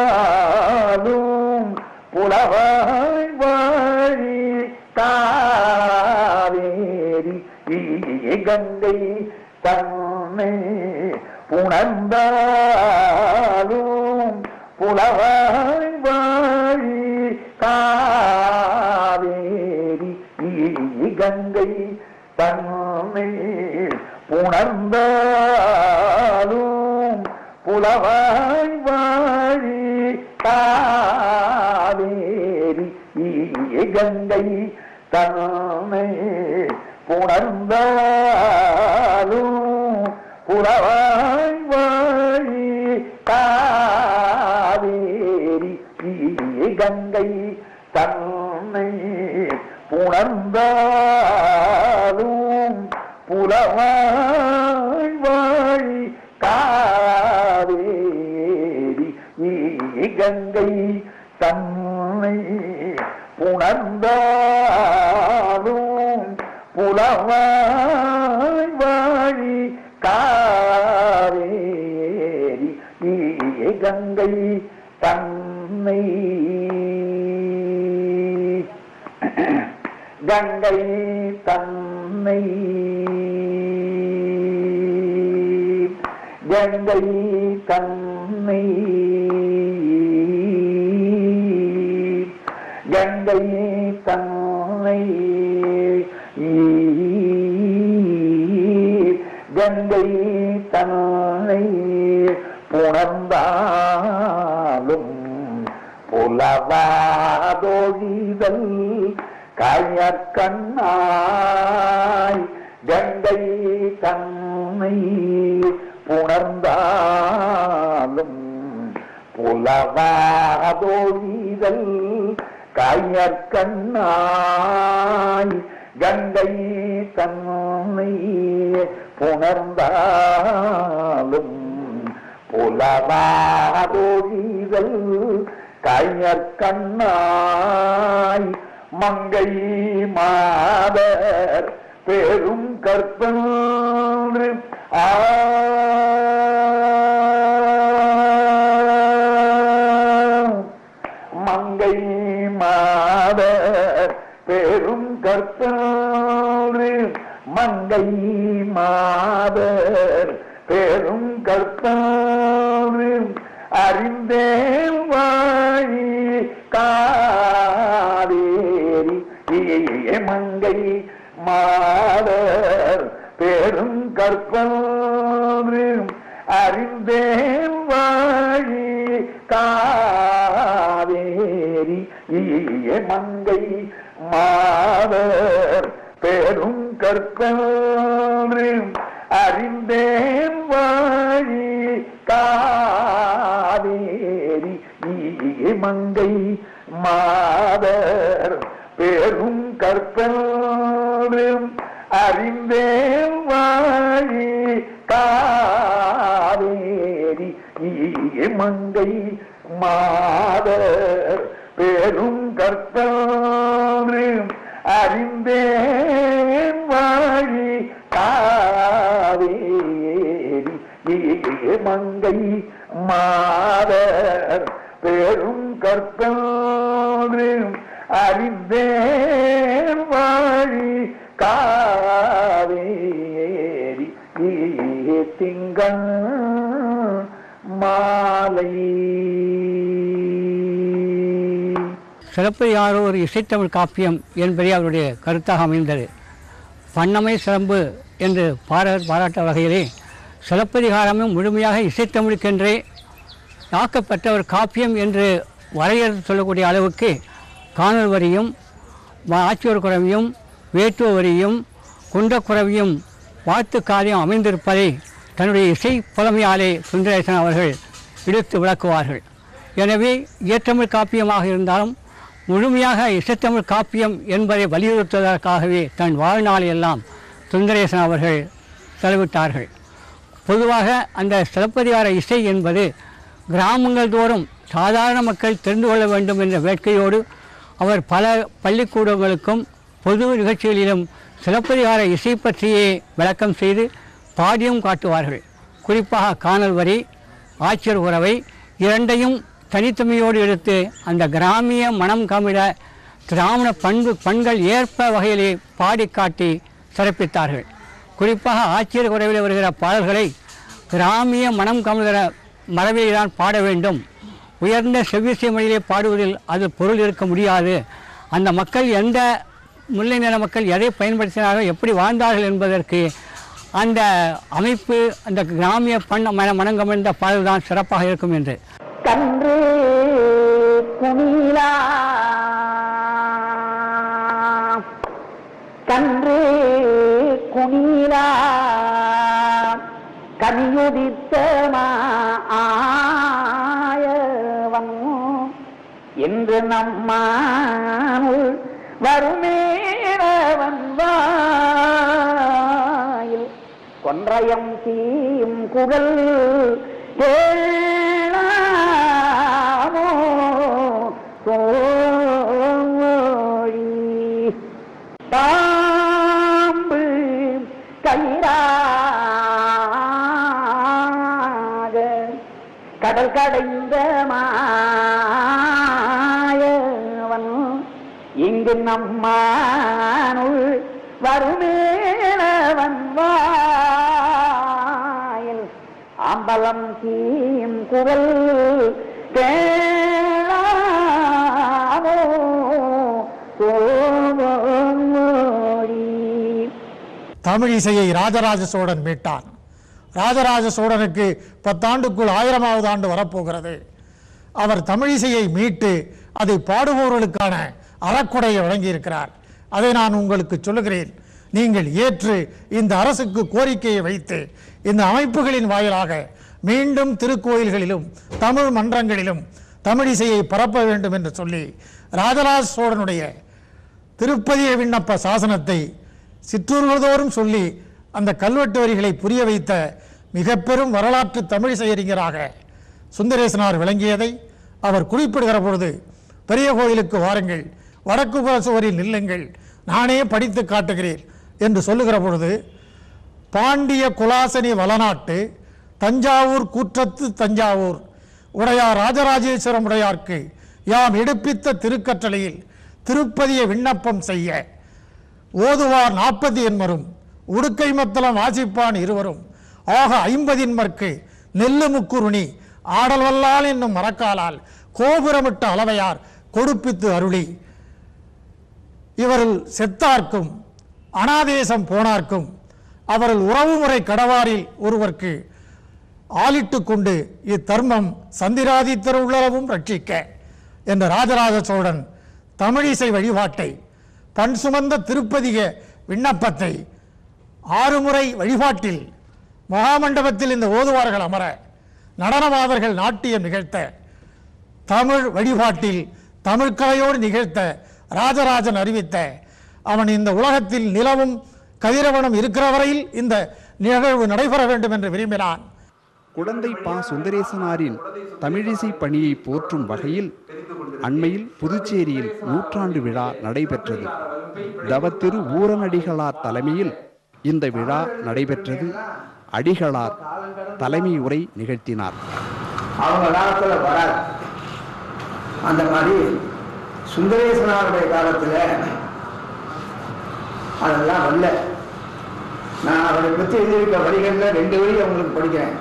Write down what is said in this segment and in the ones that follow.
தந்தாலும் புலவாய் வாழி தாவேரி கங்கை தன்னை புணர்ந்தாலும் புலவாய் வாழி காவேரி கங்கை தன்னை புணர்ந்தாலும் புலவாய் வாழி காவேரி கங்கை தன்னை புணர்ந்தாலும் புலவாய் வாழி காவேரி கங்கை தன்னை புணர்ந்தாலும் புலவாய் கங்கை தன்னை புணர்ந்தாலும் புலவாய் வாழி காவேரி கங்கை தன்னை. கங்கை தன்னை. கங்கை தன்னை. கங்கை தன்னை கங்கை தன்னை புணர்ந்தாலும் புலவாதொழிதல் கயற்கண்ணாய் கங்கை தன்னை புணர்ந்தாலும் புலவாதொழிதல் கயற்கண்ணாய் கங்கை தன்னை புணர்ந்தாலும் புலவாதொழிதல் கயற்கண்ணாய் மங்கை மாதர் பெரும் கற்பன்று மாடர் பெரும் கற்பன்று அறிந்தேன் வாழி காவேரி மங்கை மாதர் பெரும் கற்பன்று அறிந்தேன் வாழி காவேரி மங்கை மா பெரும் அறிந்தேன் வாழி காவேரி மங்கை மாதர் பெரும் கற்பன்று அறிந்தேன் வாழி காவேரி மங்கை அறிந்தேன் வாழி காவேரி திங்கள் மாலை. சிலப்பதிகார ஒரு இசைத்தமிழ் காப்பியம் என்பதே அவருடைய கருத்தாக அமைந்தது. பண்ணமை சிலம்பு என்று பாரர் பாராட்ட வகையிலே சிலப்பதிகாரமும் முழுமையாக இசைத்தமிழுக்கென்றே ஆக்கப்பட்ட ஒரு காப்பியம் என்று வரையறுத்து சொல்லக்கூடிய அளவுக்கு காணல் வரியும் வா- ஆச்சியோர் குறவியும் வேட்டுவ வரியும் குண்டக்குறவியும் வாழ்த்து காரியம் அமைந்திருப்பதை தன்னுடைய இசை புலமையாலே சுந்தரேசன் அவர்கள் எடுத்து விளக்குவார்கள். எனவே இயற்றமிழ் காப்பியமாக இருந்தாலும் முழுமையாக இசைத்தமிழ் காப்பியம் என்பதை வலியுறுத்துவதற்காகவே தன் வாழ்நாளையெல்லாம் சுந்தரேசன் அவர்கள் செலவிட்டார்கள். பொதுவாக அந்த சிலப்பதிகார இசை என்பது கிராமங்கள் தோறும் சாதாரண மக்கள் தெரிந்து கொள்ள வேண்டும் என்ற வேட்கையோடு அவர் பல பள்ளிக்கூடங்களுக்கும் பொது நிகழ்ச்சிகளிலும் சிலப்பதிகார இசை பற்றியே விளக்கம் செய்து பாடியும் காட்டுவார்கள். குறிப்பாக காணல் வரி ஆட்சியர் உறவை இரண்டையும் தனித்தன்மையோடு எடுத்து அந்த கிராமிய மனம் கமிழ திராவிட பண்பு பண்கள் ஏற்ப வகையிலே பாடி காட்டி சிறப்பித்தார்கள். குறிப்பாக ஆட்சியர் உறவில் வருகிற பாடல்களை கிராமிய மனம் கமிழ மரபில்தான் பாட வேண்டும். உயர்ந்த செவ்விசை மொழியிலே பாடுவதில் அது பொருள் இருக்க முடியாது. அந்த மக்கள் எந்த முல்லை நில மக்கள் எதை பயன்படுத்தினார்கள் எப்படி வாழ்ந்தார்கள் என்பதற்கு அந்த அமைப்பு அந்த கிராமிய பண்ண மன மனங்கமிழ்ந்த பாடல் தான் சிறப்பாக இருக்கும் என்று. கன்று குணிலா கன்று என்று நம்மானுள் வருமேறவன் வாயில் கொன்றையம் தீயும் குரல் கேளாமோ தோழி பாம்பு கயிறாக கடல் கடைந்த மா இங்கு நம்மானுள் வருமேலவன் வாயில். அம்பலம் தீம் குரல் கேளாமோ தோழி தமிழ் இசையை ராஜராஜ சோழன் மீட்டான். ராஜராஜ சோழனுக்கு பத்தாண்டுக்குள் ஆயிரமாவது ஆண்டு வரப்போகிறது. அவர் தமிழிசையை மீட்டு அதை பாடுபவர்களுக்கான அறக்குடையை வழங்கியிருக்கிறார். அதை நான் உங்களுக்கு சொல்லுகிறேன். நீங்கள் ஏற்று இந்த அரசுக்கு கோரிக்கையை வைத்து இந்த அமைப்புகளின் வாயிலாக மீண்டும் திருக்கோயில்களிலும் தமிழ் மன்றங்களிலும் தமிழிசையை பரப்ப வேண்டும் என்று சொல்லி ராஜராஜ சோழனுடைய திருப்பதிய விண்ணப்ப சாசனத்தை சிற்றூர்கள்தோறும் சொல்லி அந்த கல்வெட்டு வரிகளை புரிய வைத்த மிக பெரும் வரலாற்று தமிழிசை அறிஞராக சுந்தரேசனார் விளங்கியதை அவர் குறிப்பிடுகிற பொழுது பெரிய கோயிலுக்கு வாருங்கள். வடக்கு புற சுவரில் நில்லுங்கள். நானே படித்து காட்டுகிறேன் என்று சொல்லுகிற பொழுது பாண்டிய குலாசனி வளநாட்டு தஞ்சாவூர் கூற்றத்து தஞ்சாவூர் உடையார் ராஜராஜேஸ்வரம் உடையார்க்கு யாம் எடுப்பித்த திருக்கட்டளையில் திருப்பதியை விண்ணப்பம் செய்ய ஓதுவார் நாற்பது என்மரும் உடுக்கை மத்தளம் வாசிப்பான் இருவரும் ஆக ஐம்பதின்மர்க்கு நெல்லு முக்குருணி ஆடல் வல்லால் என்னும் மரக்காலால் கோபுரமிட்ட அளவையார் கொடுப்பித்து அருளி இவர்கள் செத்தார்க்கும் அனாதேசம் போனார்க்கும் அவர்கள் உறவுமுறை கடவாரில் ஒருவர்க்கு ஆளிட்டு கொண்டு இத்தர்மம் சந்திராதித்தர் உள்ளளவும் ரட்சிக்க என்ற ராஜராஜ சோழன் தமிழிசை வழிபாட்டை பண் சுமந்த திருப்பதிக விண்ணப்பத்தை ஆறு முறை வழிபாட்டில் மகாமண்டபத்தில் இந்த ஓதுவார்கள் அமர நடனவாதர்கள் நாட்டியம் நிகழ்த்த தமிழ் வழிபாட்டில் தமிழ்கலையோடு நிகழ்த்த ராஜராஜன் அறிவித்த அவன் இந்த உலகத்தில் நிலவும் கதிரவனும் இருக்கிற வரையில் இந்த நிகழ்வு நடைபெற வேண்டும் என்று விரும்பினான். குடந்தை பா சுந்தரேசனாரின் தமிழிசை பணியை போற்றும் வகையில் அண்மையில் புதுச்சேரியில் நூற்றாண்டு விழா நடைபெற்றது. தவத்திரு ஊரனடிகளார் தலைமையில் இந்த விழா நடைபெற்றது. அடிகளார் தலைமை உரை நிகழ்த்தினார். அவங்க காலத்துல வராது. அந்த மாதிரி சுந்தரேசனாருடைய காலத்துல அதெல்லாம் வரல. நான் அவரை பற்றி எழுதியிருக்க வரிகள்ல ரெண்டு வரி அவங்களுக்கு படிக்கிறேன்.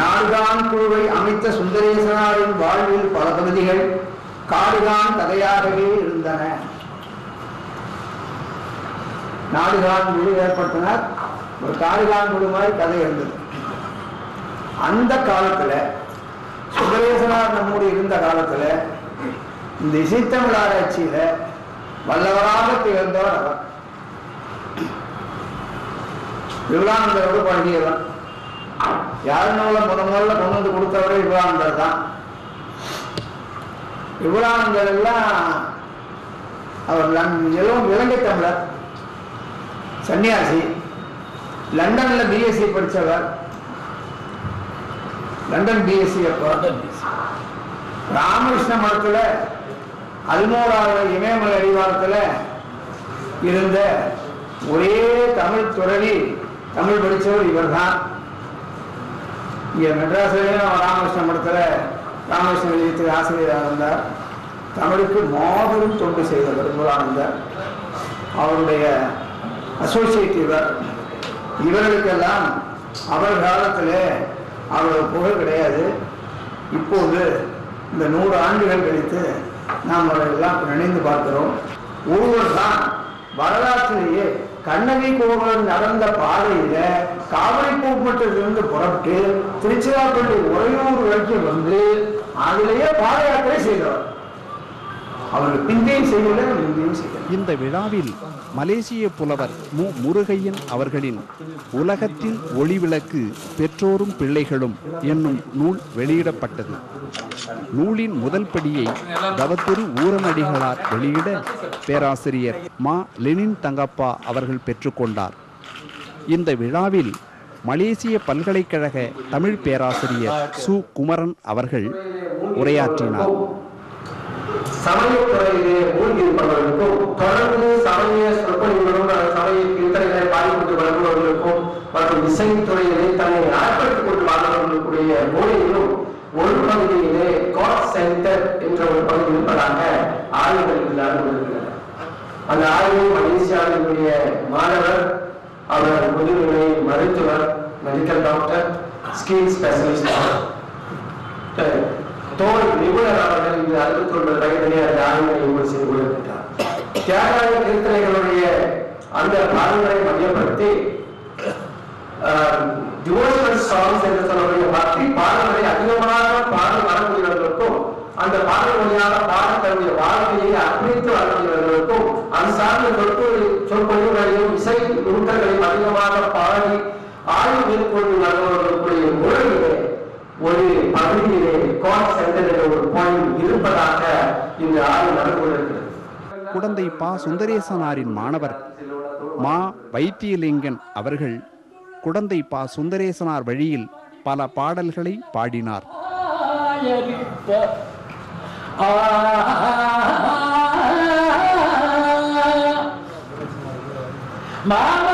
நாடுகான் குழுவை அமைத்த சுந்தரேசனாரின் வாழ்வில் பல பகுதிகள் காடுகான் கதையாகவே இருந்தன. நாடுகான் குழு ஏற்படுத்தினார் ஒரு காடுகான் குழு மாதிரி கதை இருந்தது. அந்த காலத்துல சுந்தரேசனார் நம்முடைய இருந்த காலத்துல இந்த இசைத்தமிழ் ஆராய்ச்சியில வல்லவராக திகழ்ந்தவர் அவர். விவேகானந்தரோடு பழகியவர். யார் நூலை முத முதல்ல கொண்டு வந்து கொடுத்தவரே விவேகானந்தர் தான். விவேகானந்தர் எல்லாம் அவர் எல்லாம் இலங்கை தமிழர் சன்னியாசி லண்டன்ல பிஎஸ்சி படிச்சவர். லண்டன் பிஎஸ்சி அப்போ. ராமகிருஷ்ண மடத்துல பதினோராவது இமயமலை அடிவாரத்தில் இருந்த ஒரே தமிழ் துறவி தமிழ் படிச்சவர் இவர்தான். இங்கே மெட்ராஸ்லயும் ராமகிருஷ்ண மடத்தில் ராமகிருஷ்ண நிலையத்தில் ஆசிரியராக இருந்தார். தமிழுக்கு மாபெரும் தொண்டு செய்தவர் முருகானந்தர் அவருடைய அசோசியேட் இவர். இவர்களுக்கெல்லாம் அவர் காலத்தில் அவ்வளவு புகழ் கிடையாது. இப்போது இந்த நூறு ஆண்டுகள் கழித்து நாம் அவர்களெல்லாம் நினைந்து பார்க்கிறோம். ஒருவர் தான் வரலாற்றிலேயே கண்ணகி கோவலன் நடந்த பாதையில காவிரி பூமட்டத்திலிருந்து புறப்பட்டு திருச்சிராப்பள்ளி உறையூர் வரைக்கும் வந்து அதிலேயே பாத யாத்திரை செய்தவர். அவர்கள் பிந்தையும் செய்யல முந்தையும் செய்யல இந்த விழாவில் மலேசிய புலவர் மு. முருகையன் அவர்களின் உலகத்தின் ஒளிவிளக்கு பெற்றோரும் பிள்ளைகளும் என்னும் நூல் வெளியிடப்பட்டது. நூலின் முதல் படியை தவத்திரு ஊரனடிகளார் வெளியிட பேராசிரியர் மா. லெனின் தங்கப்பா அவர்கள் பெற்றுக்கொண்டார். இந்த விழாவில் மலேசிய பல்கலைக்கழக தமிழ் பேராசிரியர் சு. குமரன் அவர்கள் உரையாற்றினார். சமயத்துறையிலே மூழ்கியிருப்பவர்களுக்கும் தொடர்ந்து சமய சொற்பொழிவுகளும் அல்லது சமய கீர்த்தனைகளை பாடிக்கொண்டு வருபவர்களுக்கும் மற்றும் இசைத்துறையிலே தன்னை ஆட்படுத்திக் கொண்டு வாழ்ந்தவர்களுடைய மூலையிலும் ஒரு பகுதியிலே காட் சென்டர் என்ற ஒரு பகுதி இருப்பதாக ஆய்வுகள் இல்லாமல் அந்த ஆய்வு மலேசியாவினுடைய மாணவர் அவர் முதுநிலை மருத்துவர் மெடிக்கல் டாக்டர் ஸ்கின் ஸ்பெஷலிஸ்ட் தோல் நிபுணர் அவர்கள் இந்த அறுபத்தி ஒன்பது வயதிலே அந்த ஆய்வினை ஒவ்வொரு செய்து கொண்டிருக்கிறார். தியாகாய கீர்த்தனைகளுடைய அந்த பாடல்களை மையப்படுத்தி டிவோஷனல் சாங்ஸ் என்று சொல்லக்கூடிய பக்தி பாடல்களை அதிகமாக பாடல் வரக்கூடியவர்களுக்கும் அந்த பாடல் வழியாக பாடி தன்னுடைய வாழ்க்கையை அர்ப்பணித்து வரக்கூடியவர்களுக்கும் அது சார்ந்த சொற்பொழி சொற்பொழிவுகளையும் இசை நுணுக்கங்களையும் அதிகமாக பாடி ஆய்வு மேற்கொண்டு வருபவர்களுக்குரிய பகுதியிலே காட் சென்டர் என்ற ஒரு பாயிண்ட் இருப்பதாக இந்த ஆய்வு நடந்து கொண்டிருக்கிறது குடந்தை பா சுந்தரேசனாரின் மாணவர் மா வைத்தியலிங்கன் அவர்கள் குடந்தை பா சுந்தரேசனார் வழியில் பல பாடல்களை பாடினார் மாமரம்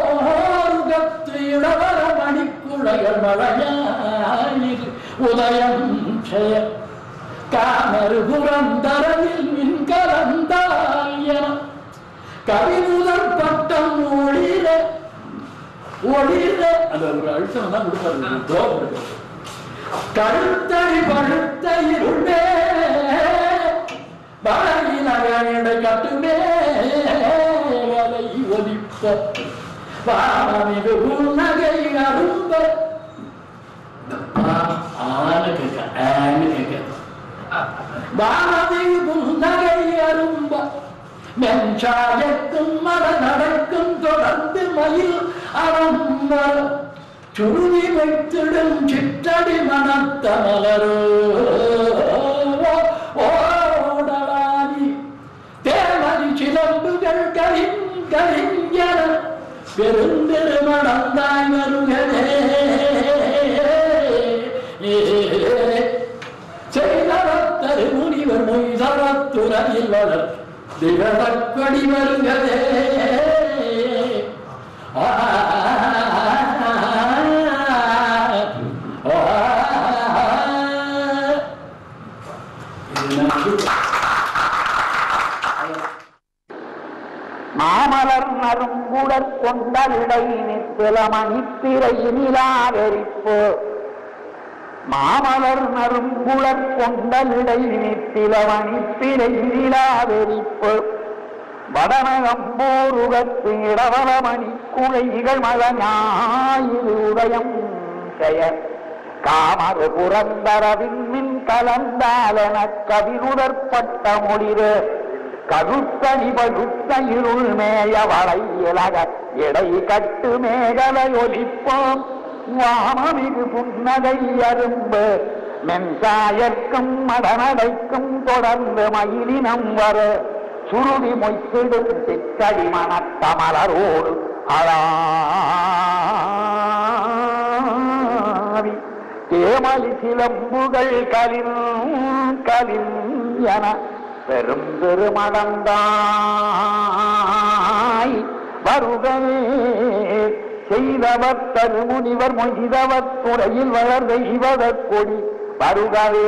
வரணகம்போருகத்து இடவர மணிக்குழைகள் மழையாயிரு உதயம் செய்ய. காமரு புறந்தரவில் மின் கலந்தால் என. கவிமுதல் பட்டம் ஒளிர ஒளிர. அது ஒரு அழுத்தம் தான் கொடுப்பாரு கழுத்தடி பழுத்த ஒலிப்ப வானமிகு உன்னகை கேட்க ஆன கேட்க வானமிகு உன்னகை அரும்ப மர நடக்கும் தொடர்ந்து மயில் அறம்பர சுருதி வைத்திடும் சிற்றடி மனத்த திகழக்கொடி வருகதே ஆ மாமலர் நறுங்குடற் கொண்டலிடை நித்திலமணிப்பிரை நிலாவெரிப்பு மாமலர் நறுங்குளற் கொண்டலிடை நித்திலவணி பிழை நிலாவெறிப்பு வடநகம்போருகத்து இடவலமணி குழைகள் மழஞாயிறு உதயம் செயல் காமறு புரந்தரவின் மின் கலந்தாலென கவிருடற்பட்ட மொழிறு கருத்தனி பழுத்த இருள் மேய வளையலக இடை கட்டு மேகலை ஒலிப்போம். வாமமிகு புன்னகை அரும்பு மென்சாயற்கும் மடநடைக்கும் தொடர்ந்து மயிலினம் வர. சுருதி மொய்த்திடும் திக்கடி மனத்தமலரோடு அழாவி தேமலி சிலம்புகள் கலின் கலின் என பெரும் பெருமடந்தாய். வருகவே செய்தவர் தரு முனிவர் மொய்தவர் துறையில் வளர்ந்த இவதற் கொடி வருகவே.